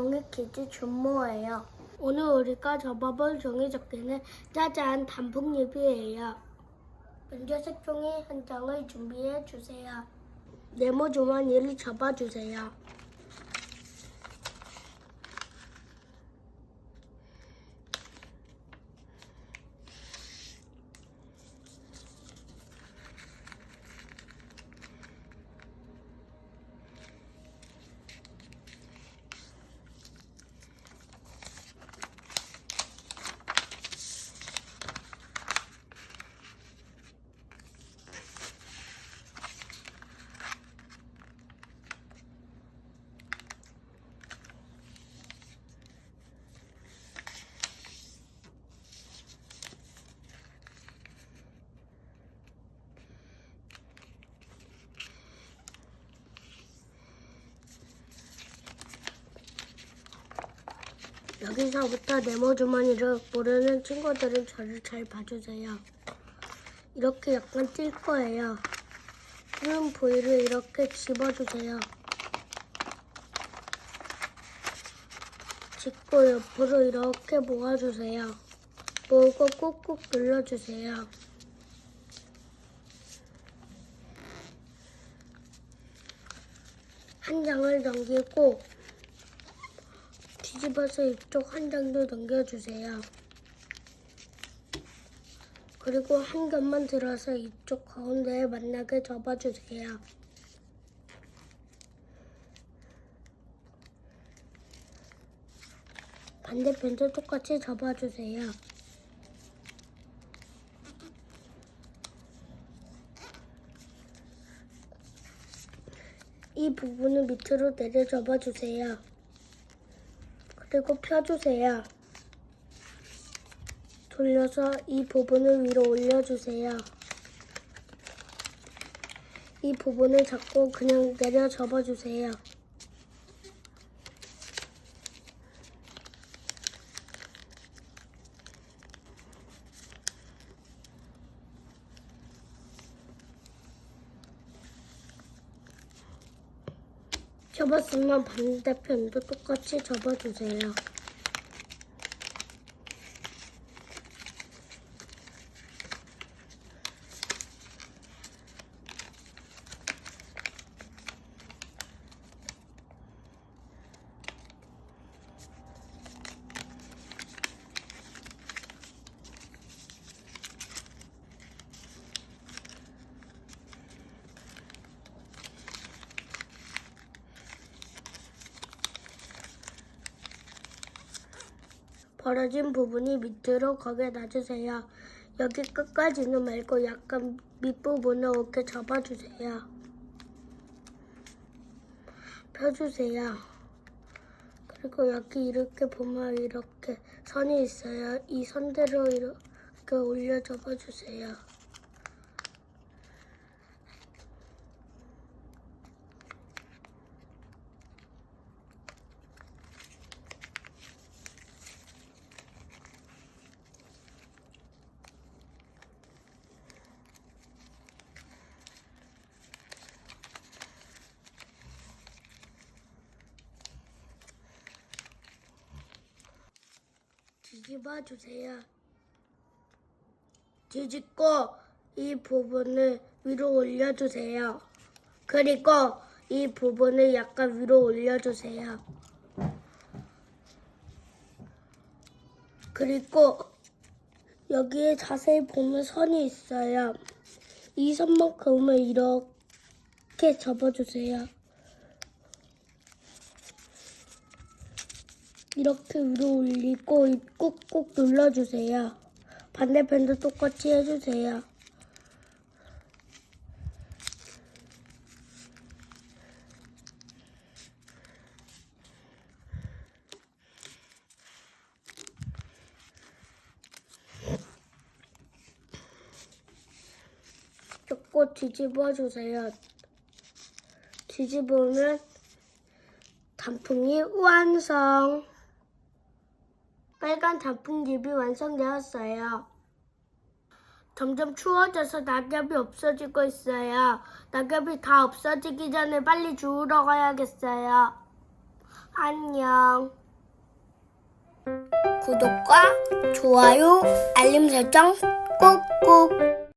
종이 퀴즈 준모예요. 오늘 우리가 접어볼 종이 접기는 짜잔 단풍잎이에요. 은조색 종이 한 장을 준비해 주세요. 네모 주머니를 접어주세요. 여기서부터 네모 주머니를 모르는 친구들은 저를 잘 봐주세요. 이렇게 약간 뛸 거예요. 푸른 부위를 이렇게 집어주세요. 짚고 옆으로 이렇게 모아주세요. 모으고 꾹꾹 눌러주세요. 한 장을 넘기고 뒤집어서 이쪽 한 장도 넘겨주세요. 그리고 한 겹만 들어서 이쪽 가운데에 만나게 접어주세요. 반대편도 똑같이 접어주세요. 이 부분을 밑으로 내려 접어주세요. 그리고 펴주세요. 돌려서 이 부분을 위로 올려주세요. 이 부분을 잡고 그냥 내려 접어주세요. 접었으면 반대편도 똑같이 접어주세요. 벌어진 부분이 밑으로 거기에 놔주세요. 여기 끝까지는 말고 약간 밑부분을 이렇게 접어주세요. 펴주세요. 그리고 여기 이렇게 보면 이렇게 선이 있어요. 이 선대로 이렇게 올려 접어주세요. 뒤집어 주세요. 뒤집고 이 부분을 위로 올려주세요. 그리고 이 부분을 약간 위로 올려주세요. 그리고 여기에 자세히 보면 선이 있어요. 이 선만큼을 이렇게 접어주세요. 이렇게 위로 올리고 꾹꾹 눌러주세요. 반대편도 똑같이 해주세요. 조금 뒤집어 주세요. 뒤집으면 단풍이 완성. 빨간 단풍잎이 완성되었어요. 점점 추워져서 낙엽이 없어지고 있어요. 낙엽이 다 없어지기 전에 빨리 주우러 가야겠어요. 안녕. 구독과 좋아요, 알림 설정 꾹꾹.